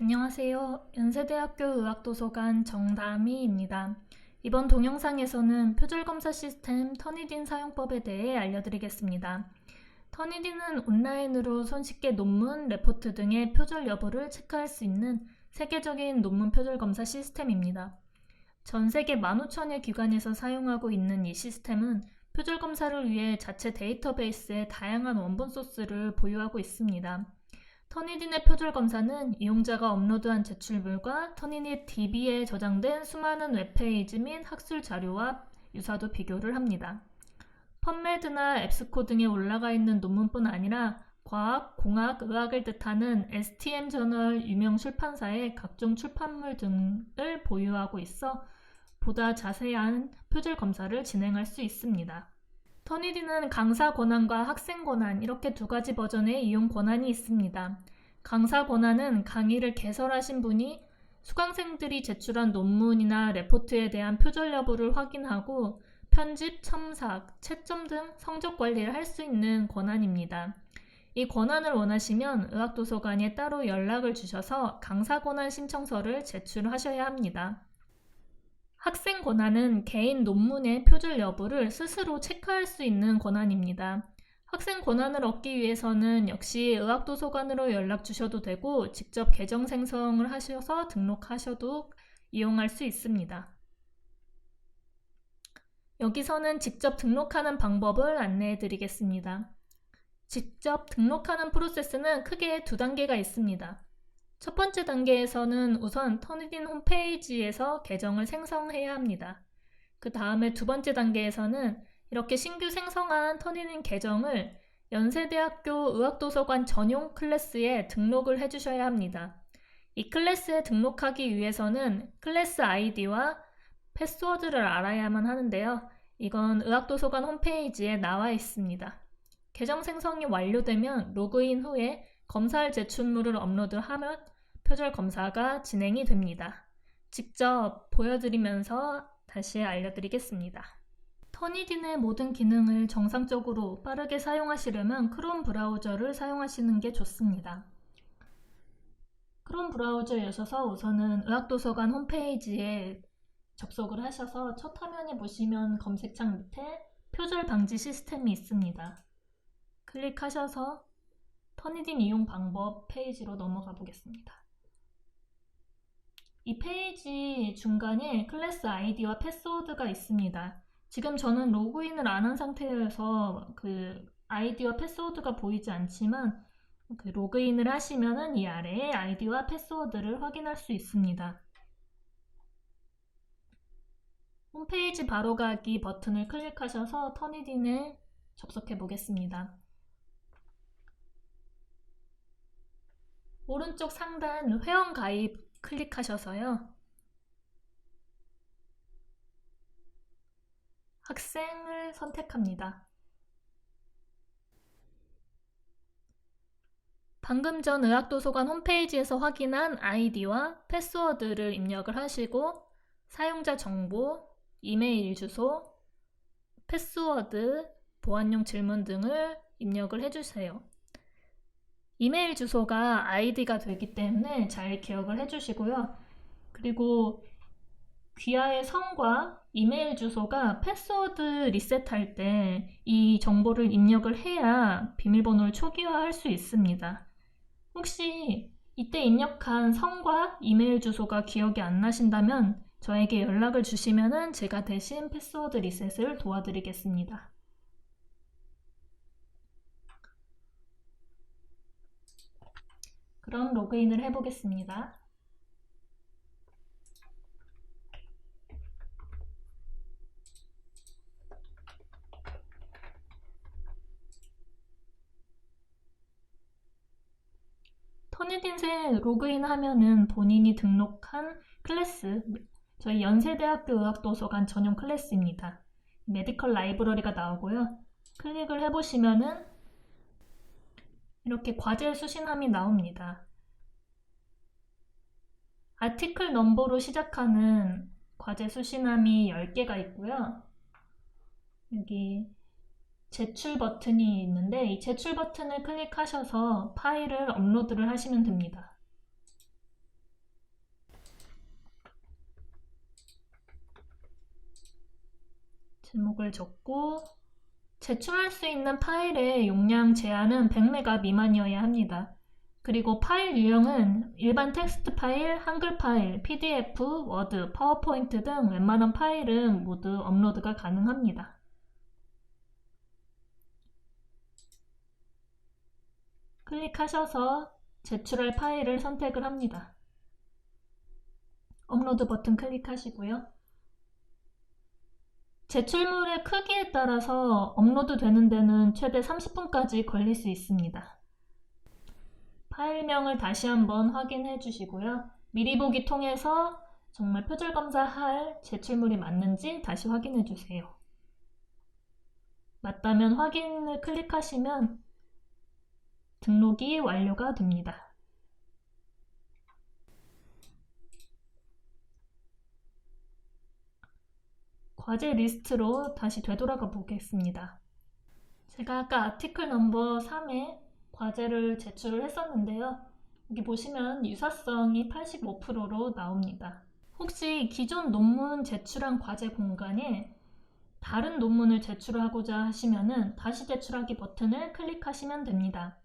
안녕하세요. 연세대학교 의학도서관 정다미입니다. 이번 동영상에서는 표절검사 시스템 터니딘 사용법에 대해 알려드리겠습니다. 터니딘은 온라인으로 손쉽게 논문, 레포트 등의 표절 여부를 체크할 수 있는 세계적인 논문 표절 검사 시스템입니다. 전 세계 15,000여 기관에서 사용하고 있는 이 시스템은 표절 검사를 위해 자체 데이터베이스에 다양한 원본 소스를 보유하고 있습니다. 터니딘의 표절 검사는 이용자가 업로드한 제출물과 터니딘 DB에 저장된 수많은 웹페이지 및 학술 자료와 유사도 비교를 합니다. 펀메드나 앱스코 등에 올라가 있는 논문뿐 아니라 과학, 공학, 의학을 뜻하는 STM 저널 유명 출판사의 각종 출판물 등을 보유하고 있어 보다 자세한 표절 검사를 진행할 수 있습니다. 터니디는 강사 권한과 학생 권한 이렇게 두 가지 버전의 이용 권한이 있습니다. 강사 권한은 강의를 개설하신 분이 수강생들이 제출한 논문이나 레포트에 대한 표절 여부를 확인하고 편집, 첨삭, 채점 등 성적 관리를 할 수 있는 권한입니다. 이 권한을 원하시면 의학도서관에 따로 연락을 주셔서 강사 권한 신청서를 제출하셔야 합니다. 학생 권한은 개인 논문의 표절 여부를 스스로 체크할 수 있는 권한입니다. 학생 권한을 얻기 위해서는 역시 의학도서관으로 연락 주셔도 되고 직접 계정 생성을 하셔서 등록하셔도 이용할 수 있습니다. 여기서는 직접 등록하는 방법을 안내해 드리겠습니다. 직접 등록하는 프로세스는 크게 두 단계가 있습니다. 첫 번째 단계에서는 우선 터니딘 홈페이지에서 계정을 생성해야 합니다. 그 다음에 두 번째 단계에서는 이렇게 신규 생성한 터니딘 계정을 연세대학교 의학도서관 전용 클래스에 등록을 해주셔야 합니다. 이 클래스에 등록하기 위해서는 클래스 아이디와 패스워드를 알아야만 하는데요. 이건 의학도서관 홈페이지에 나와 있습니다. 계정 생성이 완료되면 로그인 후에 검사할 제출물을 업로드하면 표절 검사가 진행이 됩니다. 직접 보여드리면서 다시 알려드리겠습니다. 터니딘의 모든 기능을 정상적으로 빠르게 사용하시려면 크롬 브라우저를 사용하시는 게 좋습니다. 크롬 브라우저에 오셔서 우선은 의학도서관 홈페이지에 접속을 하셔서 첫 화면에 보시면 검색창 밑에 표절 방지 시스템이 있습니다. 클릭하셔서 터니딘 이용 방법 페이지로 넘어가 보겠습니다. 이 페이지 중간에 클래스 아이디와 패스워드가 있습니다. 지금 저는 로그인을 안 한 상태여서 그 아이디와 패스워드가 보이지 않지만 그 로그인을 하시면은 이 아래에 아이디와 패스워드를 확인할 수 있습니다. 홈페이지 바로가기 버튼을 클릭하셔서 터니딘에 접속해 보겠습니다. 오른쪽 상단 회원 가입 클릭하셔서요. 학생을 선택합니다. 방금 전 의학도서관 홈페이지에서 확인한 아이디와 패스워드를 입력을 하시고 사용자 정보, 이메일 주소, 패스워드, 보안용 질문 등을 입력을 해주세요. 이메일 주소가 아이디가 되기 때문에 잘 기억을 해주시고요. 그리고 귀하의 성과 이메일 주소가 패스워드 리셋할 때 이 정보를 입력을 해야 비밀번호를 초기화할 수 있습니다. 혹시 이때 입력한 성과 이메일 주소가 기억이 안 나신다면 저에게 연락을 주시면 제가 대신 패스워드 리셋을 도와드리겠습니다. 그럼 로그인을 해보겠습니다. 터니딘세 로그인 하면은 본인이 등록한 클래스, 저희 연세대학교 의학도서관 전용 클래스입니다. 메디컬 라이브러리가 나오고요. 클릭을 해보시면은 이렇게 과제 수신함이 나옵니다. 아티클 넘버로 시작하는 과제 수신함이 10개가 있고요. 여기 제출 버튼이 있는데 이 제출 버튼을 클릭하셔서 파일을 업로드를 하시면 됩니다. 제목을 적고 제출할 수 있는 파일의 용량 제한은 100메가 미만이어야 합니다. 그리고 파일 유형은 일반 텍스트 파일, 한글 파일, PDF, 워드, 파워포인트 등 웬만한 파일은 모두 업로드가 가능합니다. 클릭하셔서 제출할 파일을 선택을 합니다. 업로드 버튼 클릭하시고요. 제출물의 크기에 따라서 업로드 되는 데는 최대 30분까지 걸릴 수 있습니다. 파일명을 다시 한번 확인해 주시고요. 미리 보기 통해서 정말 표절 검사할 제출물이 맞는지 다시 확인해 주세요. 맞다면 확인을 클릭하시면 등록이 완료가 됩니다. 과제 리스트로 다시 되돌아가 보겠습니다. 제가 아까 아티클 넘버 3에 과제를 제출을 했었는데요. 여기 보시면 유사성이 85%로 나옵니다. 혹시 기존 논문 제출한 과제 공간에 다른 논문을 제출하고자 하시면은 다시 제출하기 버튼을 클릭하시면 됩니다.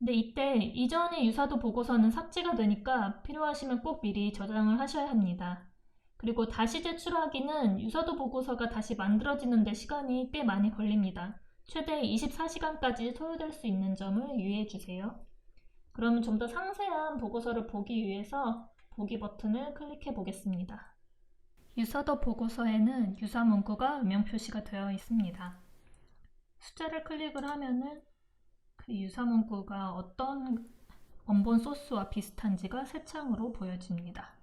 근데 이때 이전의 유사도 보고서는 삭제가 되니까 필요하시면 꼭 미리 저장을 하셔야 합니다. 그리고 다시 제출하기는 유사도 보고서가 다시 만들어지는 데 시간이 꽤 많이 걸립니다. 최대 24시간까지 소요될 수 있는 점을 유의해 주세요. 그러면 좀더 상세한 보고서를 보기 위해서 보기 버튼을 클릭해 보겠습니다. 유사도 보고서에는 유사 문구가 음영 표시가 되어 있습니다. 숫자를 클릭을 하면은 그 유사 문구가 어떤 원본 소스와 비슷한지가 새 창으로 보여집니다.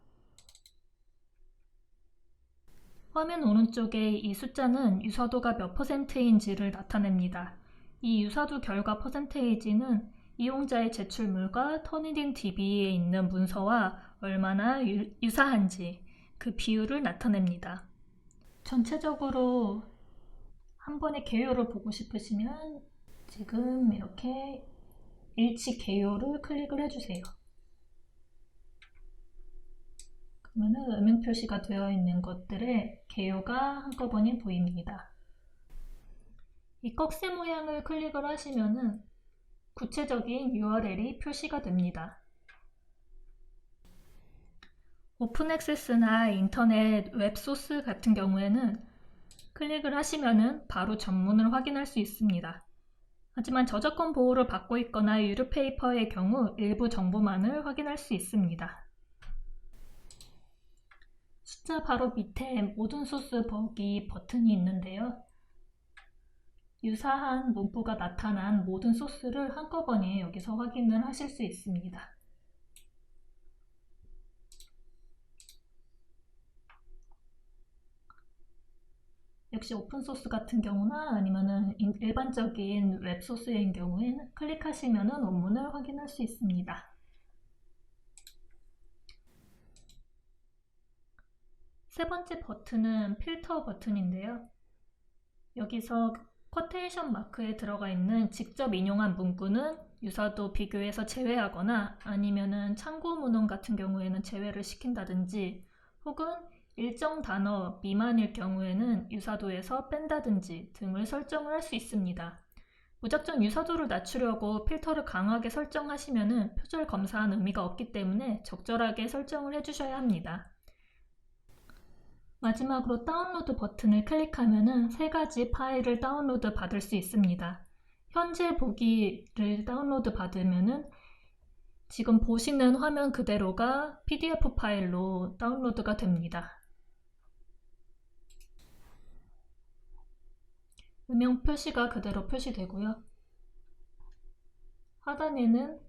화면 오른쪽에 이 숫자는 유사도가 몇 퍼센트인지를 나타냅니다. 이 유사도 결과 퍼센테이지는 이용자의 제출물과 터니딘 DB에 있는 문서와 얼마나 유, 유사한지 그 비율을 나타냅니다. 전체적으로 한 번의 개요를 보고 싶으시면 지금 이렇게 일치 개요를 클릭을 해주세요. 그러면 음영 표시가 되어 있는 것들의 개요가 한꺼번에 보입니다. 이 꺽쇠 모양을 클릭을 하시면은 구체적인 URL이 표시가 됩니다. 오픈 액세스나 인터넷 웹소스 같은 경우에는 클릭을 하시면은 바로 전문을 확인할 수 있습니다. 하지만 저작권 보호를 받고 있거나 유료 페이퍼의 경우 일부 정보만을 확인할 수 있습니다. 숫자 바로 밑에 모든 소스 보기 버튼이 있는데요. 유사한 문구가 나타난 모든 소스를 한꺼번에 여기서 확인을 하실 수 있습니다. 역시 오픈소스 같은 경우나 아니면 일반적인 웹소스인 경우에는 클릭하시면 원문을 확인할 수 있습니다. 세 번째 버튼은 필터 버튼인데요. 여기서 쿼테이션 마크에 들어가 있는 직접 인용한 문구는 유사도 비교해서 제외하거나 아니면은 참고 문헌 같은 경우에는 제외를 시킨다든지 혹은 일정 단어 미만일 경우에는 유사도에서 뺀다든지 등을 설정을 할 수 있습니다. 무작정 유사도를 낮추려고 필터를 강하게 설정하시면 표절 검사한 의미가 없기 때문에 적절하게 설정을 해주셔야 합니다. 마지막으로 다운로드 버튼을 클릭하면 세 가지 파일을 다운로드 받을 수 있습니다. 현재 보기를 다운로드 받으면 지금 보시는 화면 그대로가 PDF 파일로 다운로드가 됩니다. 음영 표시가 그대로 표시되고요. 하단에는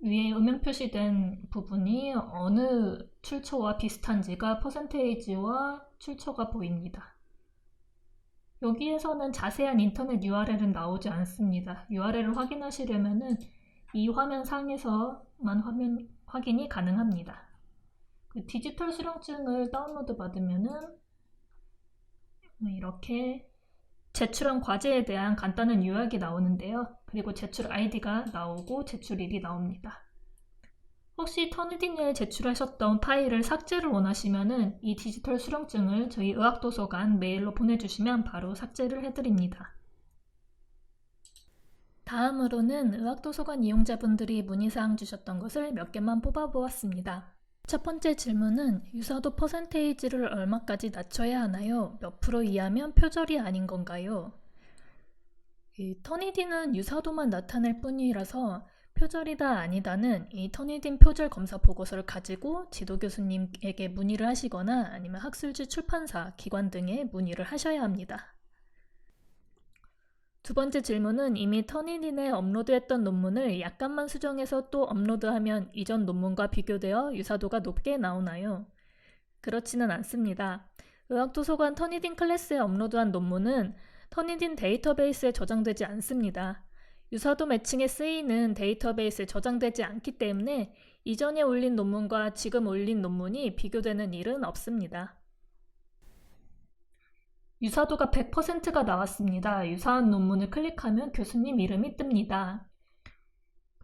위에 음영 표시된 부분이 어느 출처와 비슷한지가 퍼센테이지와 출처가 보입니다. 여기에서는 자세한 인터넷 URL은 나오지 않습니다. URL을 확인하시려면 이 화면 상에서만 화면 확인이 가능합니다. 그 디지털 수령증을 다운로드 받으면은 이렇게 제출한 과제에 대한 간단한 요약이 나오는데요. 그리고 제출 아이디가 나오고 제출일이 나옵니다. 혹시 터니딘에 제출하셨던 파일을 삭제를 원하시면은 이 디지털 수령증을 저희 의학도서관 메일로 보내주시면 바로 삭제를 해드립니다. 다음으로는 의학도서관 이용자분들이 문의사항 주셨던 것을 몇 개만 뽑아보았습니다. 첫 번째 질문은 유사도 퍼센테이지를 얼마까지 낮춰야 하나요? 몇 프로 이하면 표절이 아닌 건가요? 이 터니딘은 유사도만 나타낼 뿐이라서 표절이다 아니다는 이 터니딘 표절 검사 보고서를 가지고 지도 교수님에게 문의를 하시거나 아니면 학술지 출판사, 기관 등에 문의를 하셔야 합니다. 두 번째 질문은 이미 터니딘에 업로드했던 논문을 약간만 수정해서 또 업로드하면 이전 논문과 비교되어 유사도가 높게 나오나요? 그렇지는 않습니다. 의학도서관 터니딘 클래스에 업로드한 논문은 터니딘 데이터베이스에 저장되지 않습니다. 유사도 매칭에 쓰이는 데이터베이스에 저장되지 않기 때문에 이전에 올린 논문과 지금 올린 논문이 비교되는 일은 없습니다. 유사도가 100%가 나왔습니다. 유사한 논문을 클릭하면 교수님 이름이 뜹니다.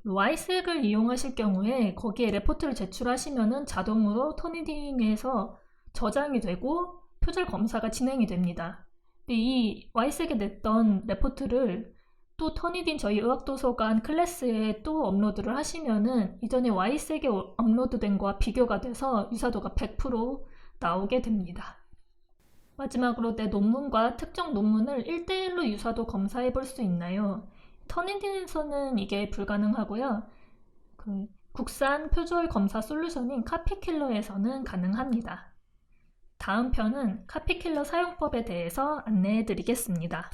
Y색을 이용하실 경우에 거기에 레포트를 제출하시면 자동으로 터니딩에서 저장이 되고 표절 검사가 진행이 됩니다. 이 Y색에 냈던 레포트를 또 터니딘 저희 의학도서관 클래스에 또 업로드를 하시면은 이전에 Y색에 업로드된 거와 비교가 돼서 유사도가 100% 나오게 됩니다. 마지막으로 내 논문과 특정 논문을 1대1로 유사도 검사해 볼 수 있나요? 터니딘에서는 이게 불가능하고요. 그 국산 표절 검사 솔루션인 카피킬러에서는 가능합니다. 다음 편은 카피킬러 사용법에 대해서 안내해 드리겠습니다.